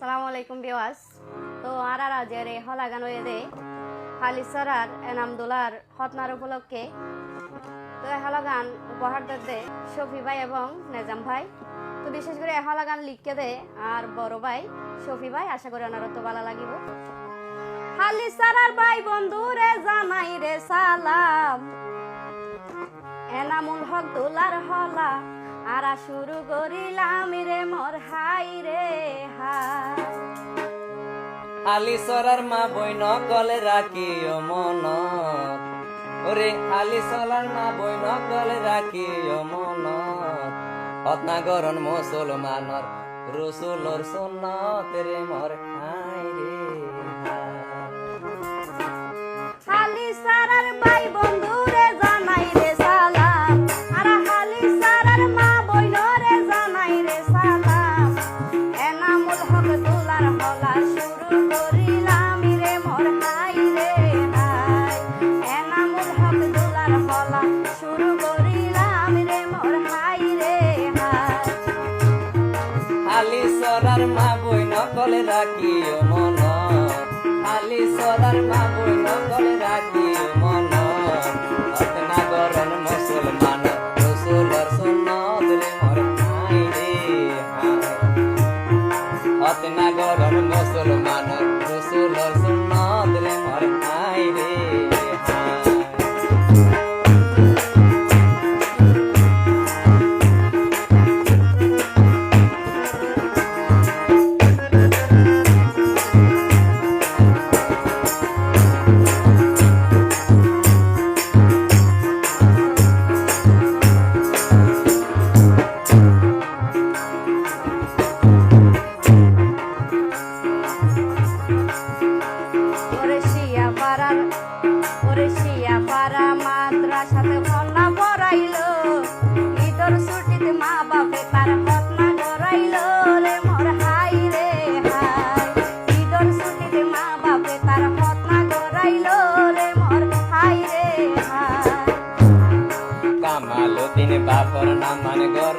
সালামু আলাইকুম বিওয়াস তো আর আর আজের এই হলাগান হয়ে দে। হালিসরার এনামদুলার হতনার উপলক্ষে। তো এই হলাগান উপহার দে শফি ভাই এবং নেজাম ভাই। তো বিশেষ করে এই হলাগান লিখকে দে আর বড় ভাই শফি ভাই, আশা করি ওনার তো ভালো লাগিব। হালিসারার ভাই বন্ধু রে জানাই রে সালাম। এনামুল হক দোলার হলা। আরা শুরু করিলাম রে মোর হাই রে হাই। আলি সরার মা বইন গলে রাখি ও মন। ওরে আলি সরার মা বইন গলে রাখি ও মন। হতনা গরন মুসলমানর রসুলর সুন্নত রে মোর হাই রে হাই। হালি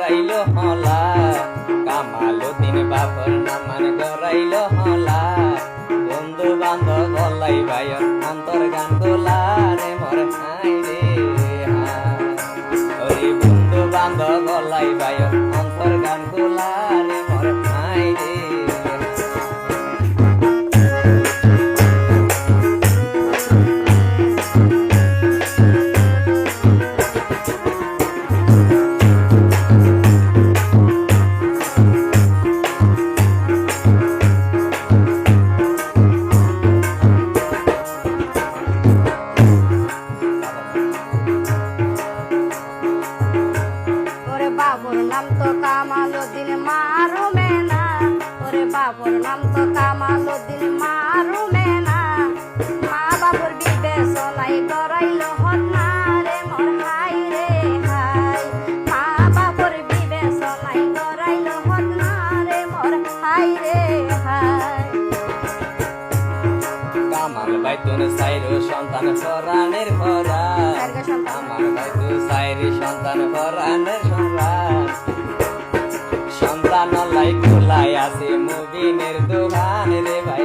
গরাইল হলা কামালুদ্দিন বাপর নামান গরাইল হলা। বন্ধু বান্ধব গলাই ভাই অন্তর গান গোলা রে মোর হাই সন্তান চারগা সন্তান। আমার ভাই তু সাইরি, সন্তান সন্তান সন্তান লাই খোলাই আছে মুবিনের দোকান রে ভাই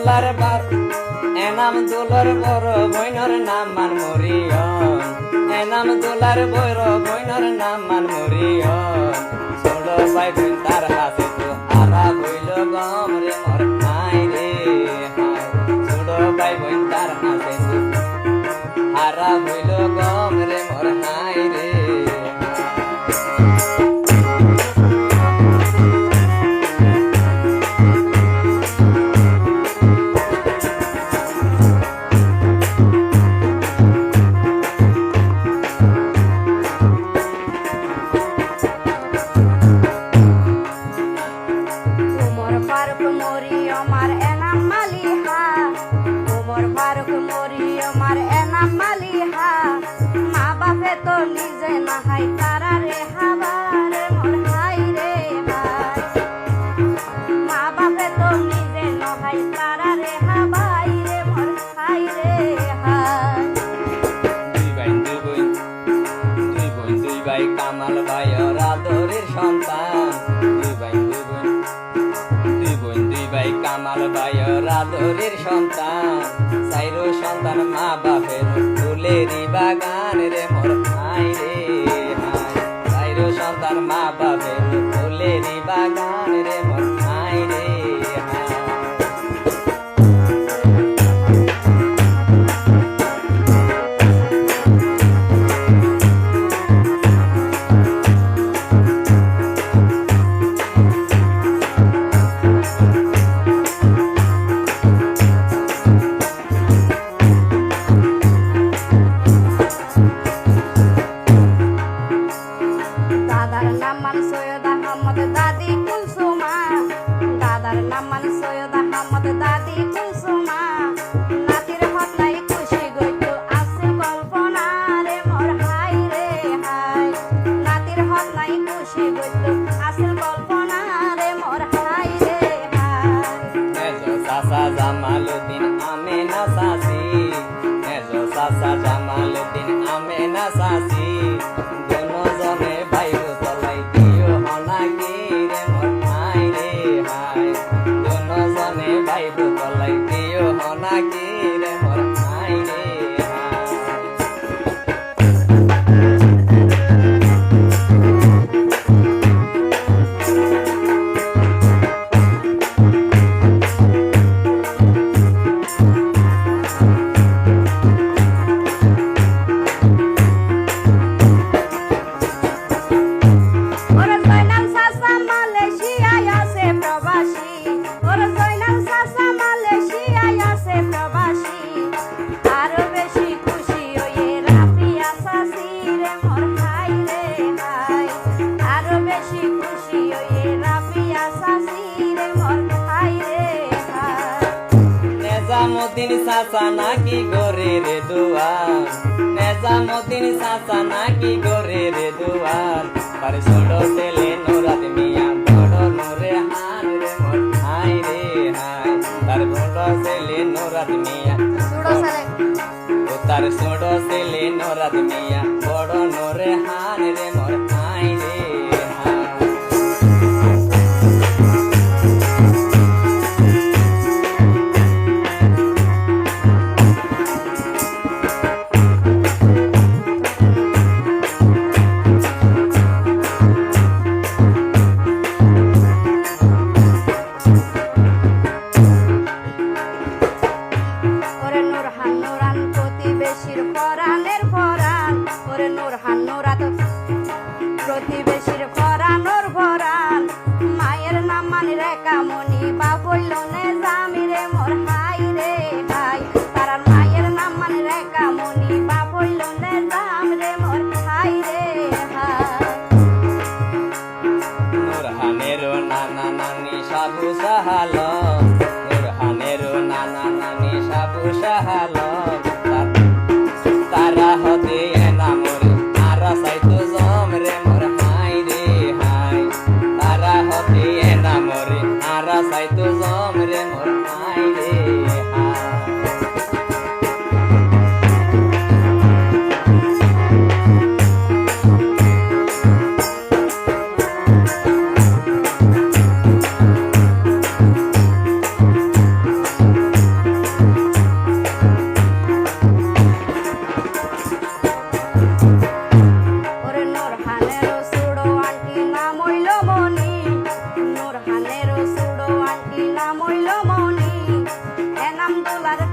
দোলার বার এনাম দোলার বড় বইনর নাম মান মরিয়ন এনাম দোলার বড় বইনর নাম মান মরিয় ছোট ভাই তার হাতে তো আরা বইল গম রে। ফুলের সন্তান সাইরো সন্তান মা বাপের ফুলেরই বাগান রে মোর। হাই রে হাই সাইরো সন্তান মা বাপের pasar la. সাসা নাকি করে রে দুয়ার? নেজামতিন সাসা নাকি করে রে দুয়ার? পারে ছোট ছেলে নোরাত মিয়া বড় নোরে হান রে হাই রে হাই তার ছোট ছেলে নোরাত মিয়া। তার ছোট ছেলে নোরাত মিয়া। 出来的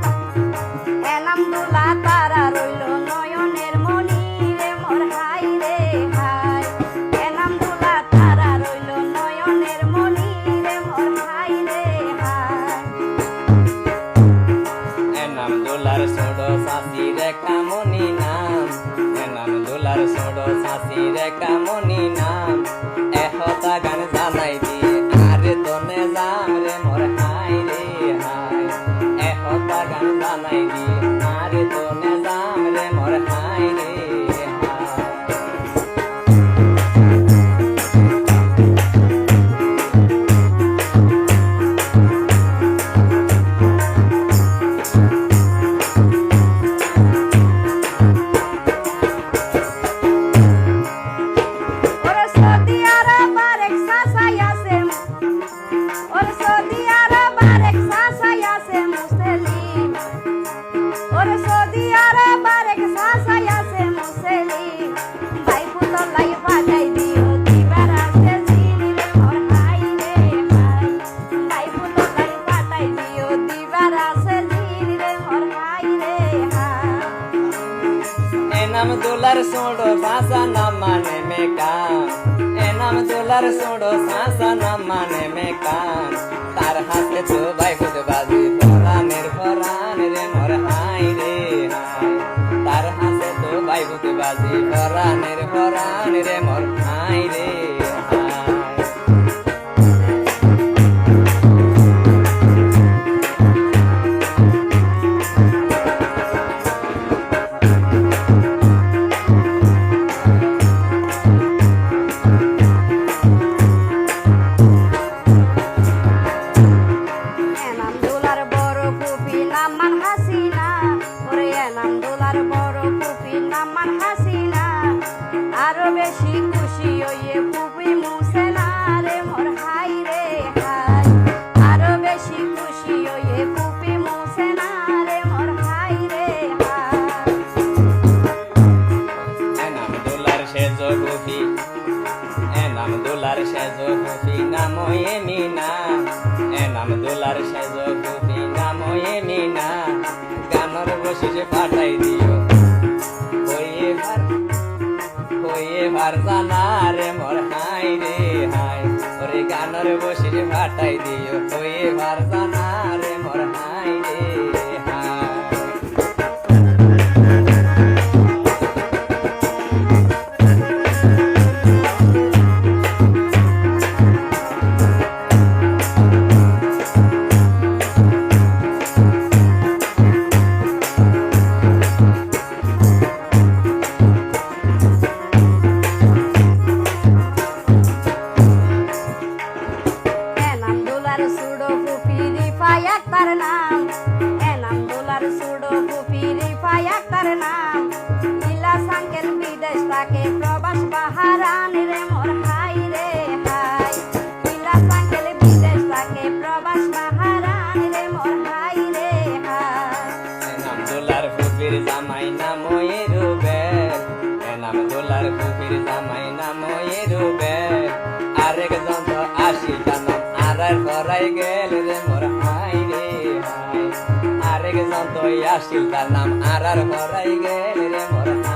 সাসা না মানে মে কান এনাম দোলার সোড়ো সাসা না মানে মে কান তার হাতে তো ভাই বুঝে বাজি পরানের পরান রে মোর হাই রে হাই তার হাতে তো ভাই বুঝে বাজি পরানের পরান রে মোর হাই রে নামান হাসিনা, ওরে এনাম দোলার বড় পুপি নামান হাসিনা। আরও বেশি খুশি হইয়ে পুপি মুছে রে হাই ওরে গানর বসে ফাটাই দিও ওই ভার জানা রে মোর হাই রিফাই আক্তার নাম। ইলা সাঙ্কেল বিদেশ তাকে প্রবাস বাহারান রে মোর হাই রে হাই। ইলা সাঙ্কেল বিদেশ তাকে প্রবাস বাহারান রে মোর হাই রে হাই। এনাম দোলার ফুপির জামাই নাম রুবে। এনাম দোলার ফুপির জামাই নাম রুবে। আরেক আর গেল রে আসিল তার আর আর করাই গেলে রে মোর।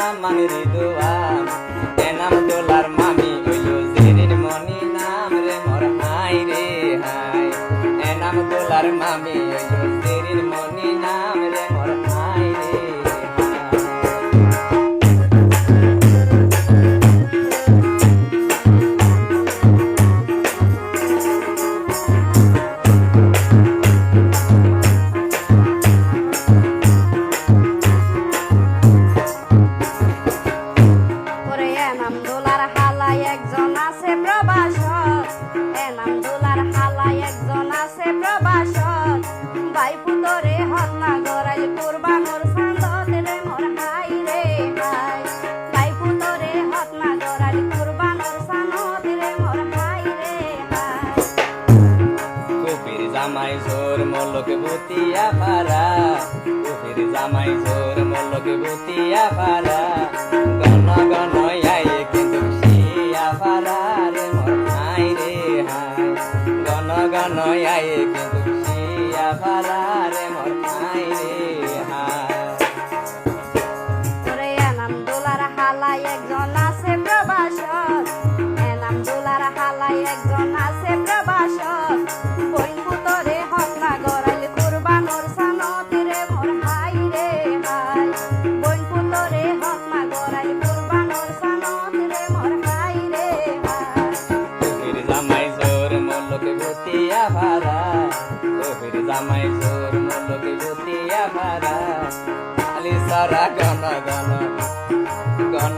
নাম মানে রিদুয়ান এনাম বাই পুতরে হন্না গরাইল কুরবানোর সান্দত রে মোর হাই রে হাই বাই পুতরে হন্না গরাইল কুরবানোর সানত রে মোর হাই রে হাই জামাই জোর মল্লক ভূতিয়া পারা কুপির জামাই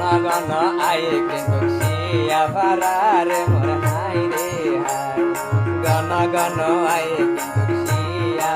বানা বানা আয়ে কিন্তু সিয়া ভারারে মোর হাই রে হাই। গানা আয়ে কিন্তু সিয়া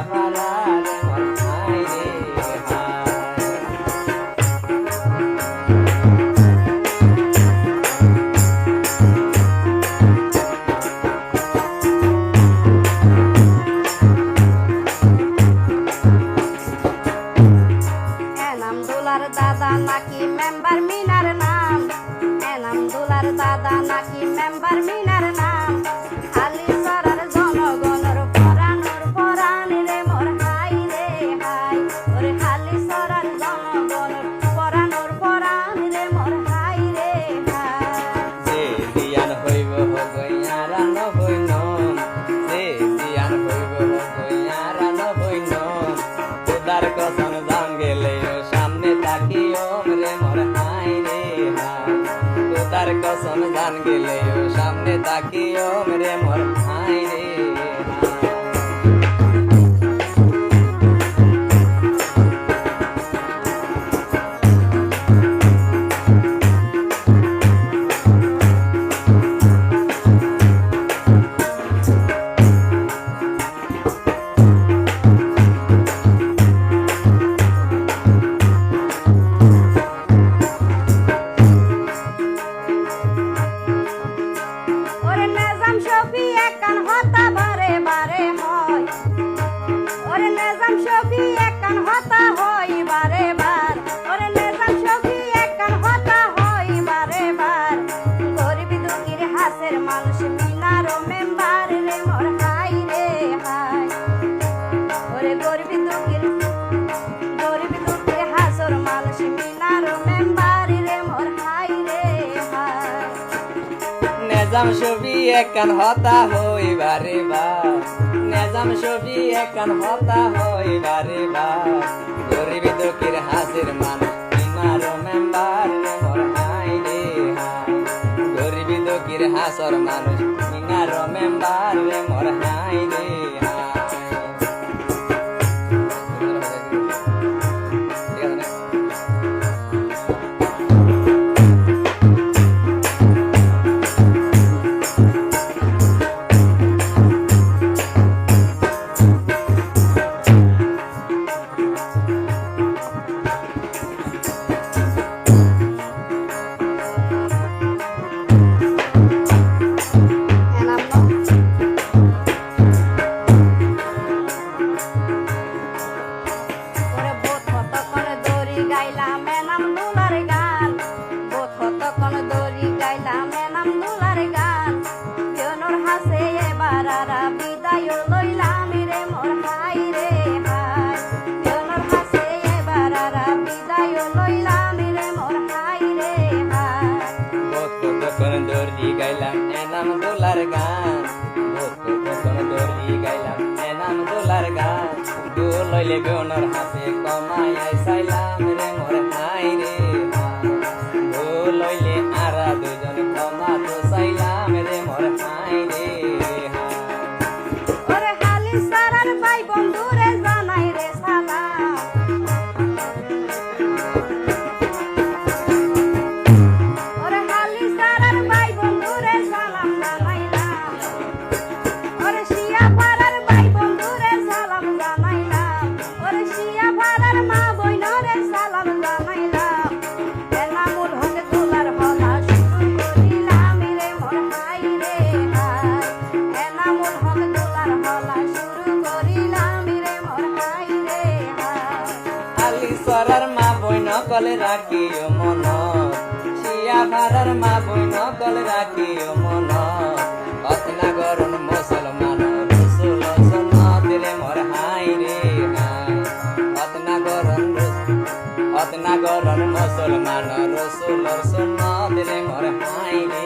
que yo me remo. Nezam Shafi একান হতা বারে বারে হয়। ওরে নেজাম শফি একান হতা হয় বারে বার। ওরে নেজাম শফি একান হতা হয় বারে বার। গরিব দুঃখীর হাসের মানুষ মিনার মেম্বার রে, মোর হাই রে হাই। ওরে গরিব দুঃখীর গরিব দুঃখীর হাসর মানুষ মিনার মেম্বার রে, মোর হাই রে হাই। নেজাম শফি একান হতা হইবারে বা। নেজাম শফি একান হতা হইবারে বা। গরিব দুঃখীর করার মা বই নকল রাখিও মন। শিয়া ভারার মা বই নকল রাখিও মন। রত্নাগরণ মুসলমান রসুল সন্নতিরে মোর হাই রে রত্নাগরণ রত্নাগরণ মুসলমান রসুল সন্নতিরে মোর হাই রে